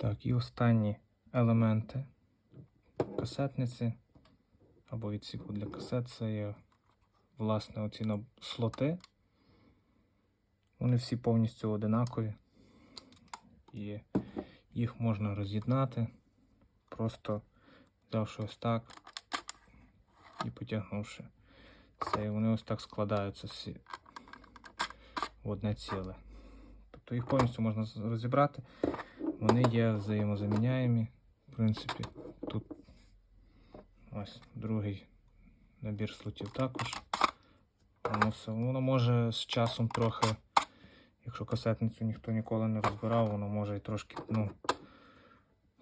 Так, і останні елементи касетниці або відсіку для касет це є власне оці слоти. Вони всі повністю одинакові. І їх можна роз'єднати, просто взявши ось так і потягнувши. Все, і вони ось так складаються всі в одне ціле. Тобто їх повністю можна розібрати. Вони є взаємозаміняємі. В принципі, тут ось другий набір слотів також. Воно, все, воно може з часом трохи, якщо касетницю ніхто ніколи не розбирав, воно може і трошки ну,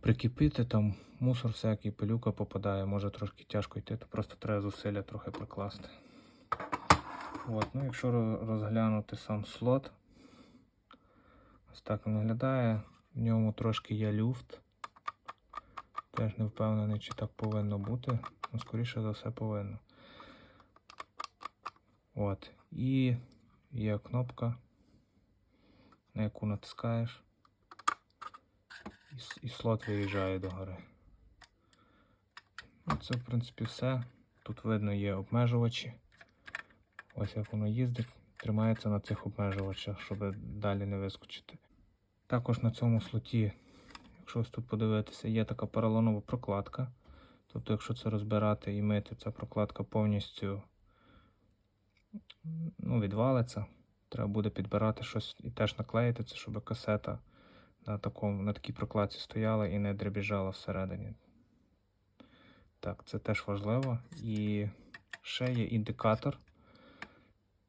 прикипіти, там мусор всякий, пилюка попадає, може трошки тяжко йти, то просто треба зусилля трохи прикласти. От, ну, якщо розглянути сам слот, ось так він виглядає. В ньому трошки є люфт. Теж не впевнений, чи так повинно бути. Ну, скоріше за все повинно. От. І є кнопка, на яку натискаєш. І, слот виїжджає догори. Ну, це, в принципі, все. Тут видно є обмежувачі. Ось як воно їздить, тримається на цих обмежувачах, щоб далі не вискочити. Також на цьому слоті, якщо ось тут подивитися, є така поролонова прокладка. Тобто, якщо це розбирати і мити, ця прокладка повністю ну, відвалиться. Треба буде підбирати щось і теж наклеїти це, щоб касета на, такому, на такій прокладці стояла і не дребіжала всередині. Так, це теж важливо. І ще є індикатор,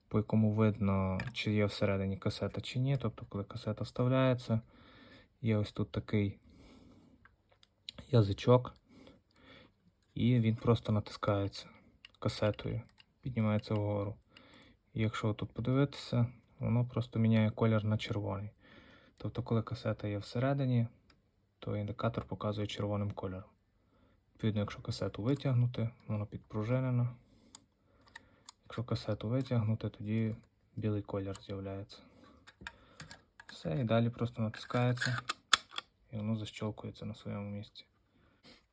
по якому видно, чи є всередині касета чи ні. Тобто, коли касета вставляється, є ось тут такий язичок, і він просто натискається касетою, піднімається вгору. І якщо тут подивитися, воно просто міняє колір на червоний. Тобто, коли касета є всередині, то індикатор показує червоним кольором. Відповідно, якщо касету витягнути, воно підпружинено. Якщо касету витягнути, тоді білий колір з'являється. Все, і далі просто натискається і воно защолкується на своєму місці.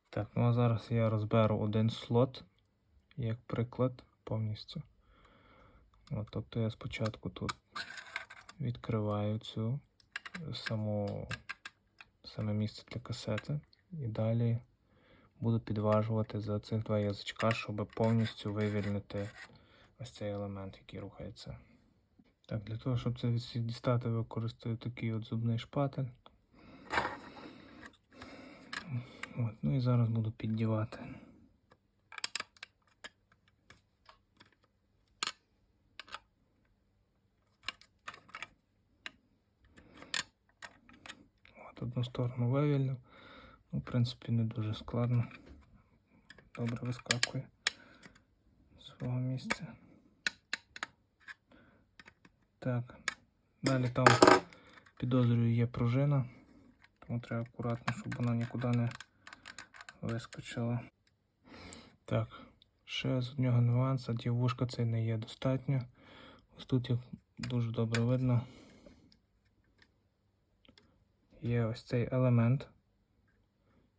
Так, ну а зараз я розберу один слот, як приклад, повністю. От, тобто я спочатку тут відкриваю цю саму, саме місце для касети і далі буду підважувати за цих два язичка, щоб повністю вивільнити ось цей елемент, який рухається. Так, для того, щоб це дістати, використаю такий от зубний шпатель. От, ну і зараз буду піддівати. От одну сторону вивільнив. Ну, в принципі, не дуже складно. Добре вискакує з свого місця. Так. Далі там підозрюю є пружина, тому треба акуратно, щоб вона нікуди не вискочила. Так, ще з одного нюанса, дівушка це не є достатньо. Ось тут як дуже добре видно. Є ось цей елемент,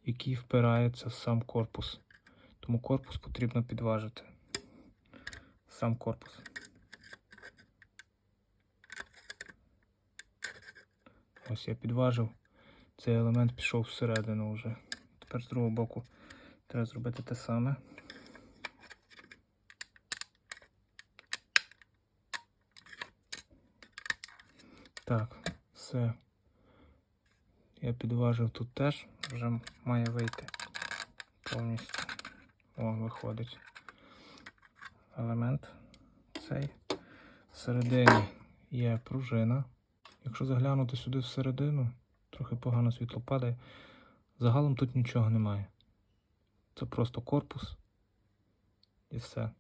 який впирається в сам корпус. Тому корпус потрібно підважити. Сам корпус. Ось я підважив. Цей елемент пішов всередину вже. Тепер з другого боку треба зробити те саме. Так, все. Я підважив тут теж, вже має вийти повністю. О, виходить. Елемент цей. Всередині є пружина. Якщо заглянути сюди всередину, трохи погано світло падає. Загалом тут нічого немає. Це просто корпус і все.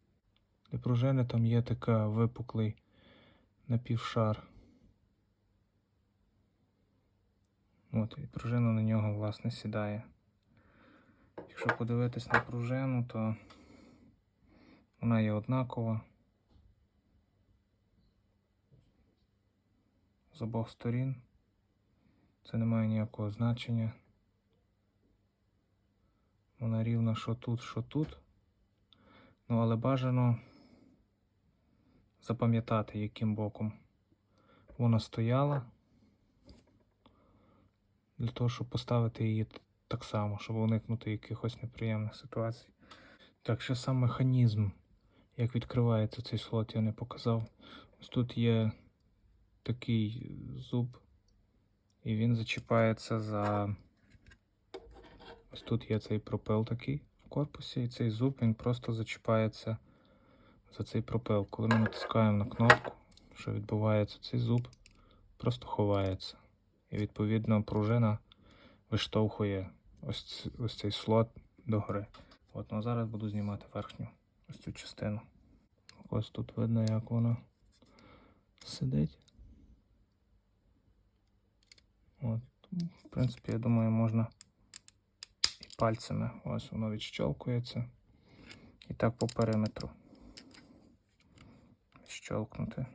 Для пружини там є така випуклий напівшар. От, і пружина на нього, власне, сідає. Якщо подивитись на пружину, то вона є однакова. З обох сторін. Це не має ніякого значення. Вона рівна що тут, що тут. Ну, але бажано запам'ятати, яким боком вона стояла. Для того, щоб поставити її так само, щоб уникнути якихось неприємних ситуацій. Так, ще сам механізм, як відкривається цей слот, я не показав. Ось тут є такий зуб, і він зачіпається за. Ось тут є цей пропил такий в корпусі, і цей зуб він просто зачіпається за цей пропил. Коли ми натискаємо на кнопку, що відбувається, цей зуб просто ховається. І відповідно пружина виштовхує ось, ось цей слот догори. От, ну а зараз буду знімати верхню ось цю частину. Ось тут видно, як вона сидить. От. В принципі, я думаю, можна і пальцями. Ось воно відщолкується. І так по периметру. Щолкнути.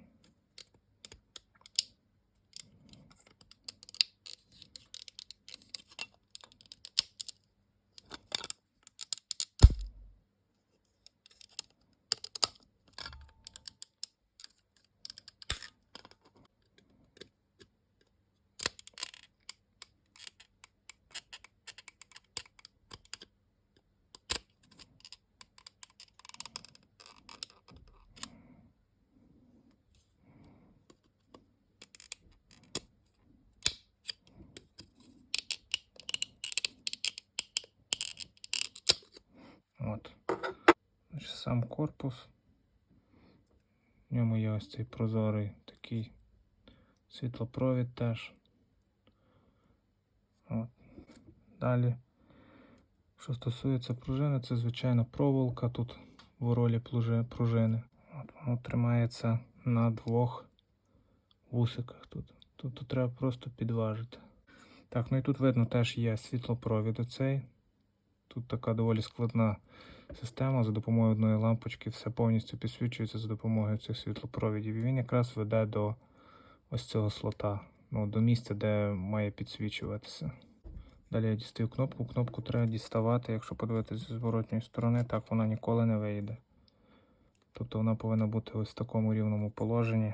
От. Значить, сам корпус. В ньому є ось цей прозорий такий світлопровід теж. От. Далі, що стосується пружини, це звичайно проволока тут в ролі пружини. От, воно тримається на двох вусиках тут. Тобто треба просто підважити. Так, ну і тут видно теж є світлопровід оцей. Тут така доволі складна система. За допомогою одної лампочки все повністю підсвічується за допомогою цих світлопровідів. І він якраз веде до ось цього слота, ну, до місця, де має підсвічуватися. Далі я дістаю кнопку. Кнопку треба діставати, якщо подивитися з зворотньої сторони, так вона ніколи не вийде. Тобто вона повинна бути ось в такому рівному положенні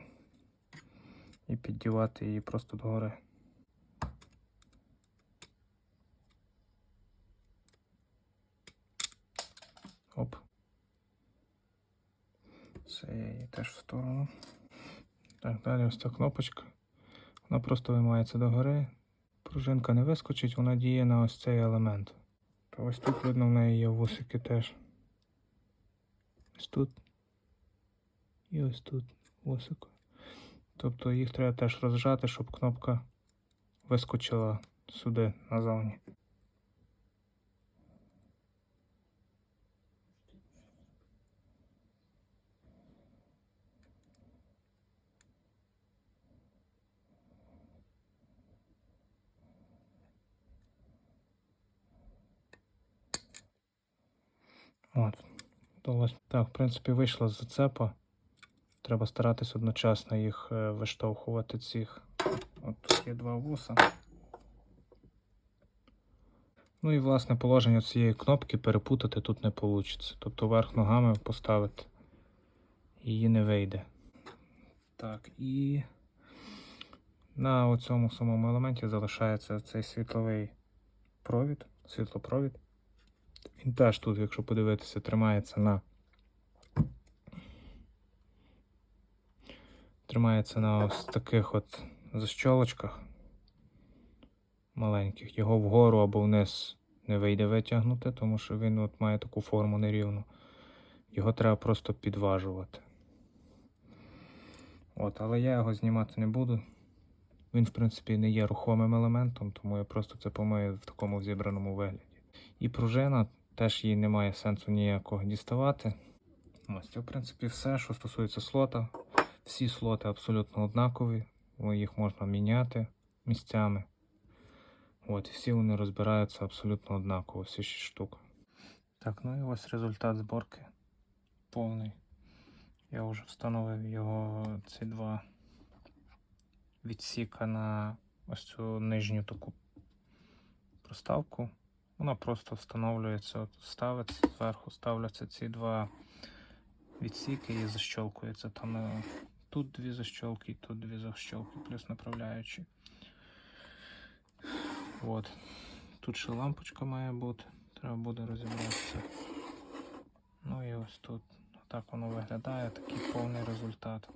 і піддівати її просто догори. Все, я теж в сторону. Так, далі ось ця кнопочка. Вона просто виймається догори. Пружинка не вискочить, вона діє на ось цей елемент. То ось тут видно в неї є вусики теж. Ось тут. І ось тут вусик. Тобто їх треба теж розжати, щоб кнопка вискочила сюди назовні. От. То ось так, в принципі, вийшла з зацепа. Треба старатись одночасно їх е, виштовхувати цих. От тут є два вуса. Ну і власне положення цієї кнопки перепутати тут не вийде. Тобто верх ногами поставити її не вийде. Так, і на цьому самому елементі залишається цей світловий провід, світлопровід. Він теж тут, якщо подивитися, тримається на тримається на ось таких от защолочках маленьких. Його вгору або вниз не вийде витягнути, тому що він от має таку форму нерівну. Його треба просто підважувати. От, але я його знімати не буду. Він, в принципі, не є рухомим елементом, тому я просто це помию в такому зібраному вигляді. І пружина теж її немає сенсу ніякого діставати. Ось це, в принципі, все, що стосується слота. Всі слоти абсолютно однакові, їх можна міняти місцями. От, всі вони розбираються абсолютно однаково, всі 6 штук. Так, ну і ось результат зборки повний. Я вже встановив його ці два відсіка на ось цю нижню таку проставку. Вона просто встановлюється, ставиться зверху, ставляться ці два відсіки і защолкується. Там е, тут дві защолки, і тут дві защолки, плюс направляючі. От. Тут ще лампочка має бути, треба буде розібратися. Ну і ось тут. Так воно виглядає, такий повний результат.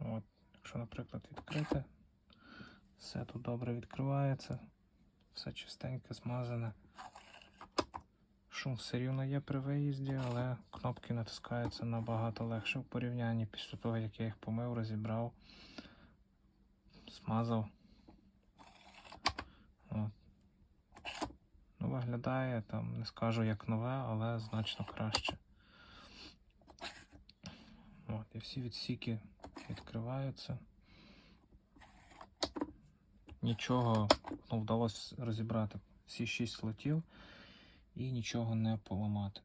От. Якщо, наприклад, відкрити, все тут добре відкривається, все чистеньке, змазане. Шум все рівно є при виїзді, але кнопки натискаються набагато легше в порівнянні після того, як я їх помив, розібрав, смазав. От. Ну, виглядає там, не скажу як нове, але значно краще. От, і всі відсіки відкриваються. Нічого ну, вдалося розібрати всі шість слотів і нічого не поламати.